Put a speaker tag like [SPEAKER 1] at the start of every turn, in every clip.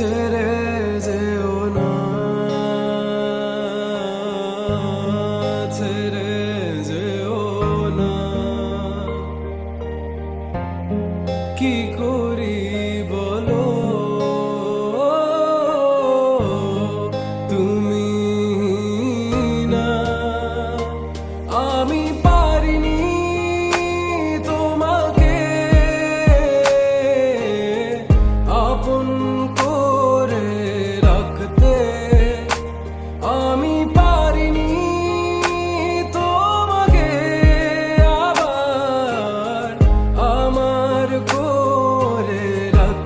[SPEAKER 1] today.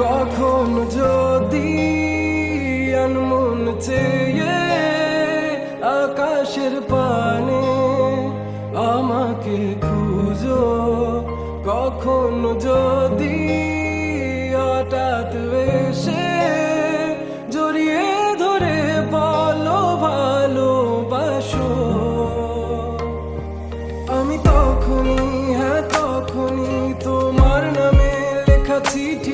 [SPEAKER 1] কখন যদি আনমন চেয়ে আকাশের পানে আমাকে খুঁজো, কখন যদি হঠাৎ এসে জড়িয়ে ধরে বলো, ভালোবাসো। আমি তখনই হ্যাঁ তখনই তোমার নামে লেখা চিঠিটি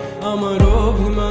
[SPEAKER 1] আমার অভিমান। তোমাকে নিয়ে সব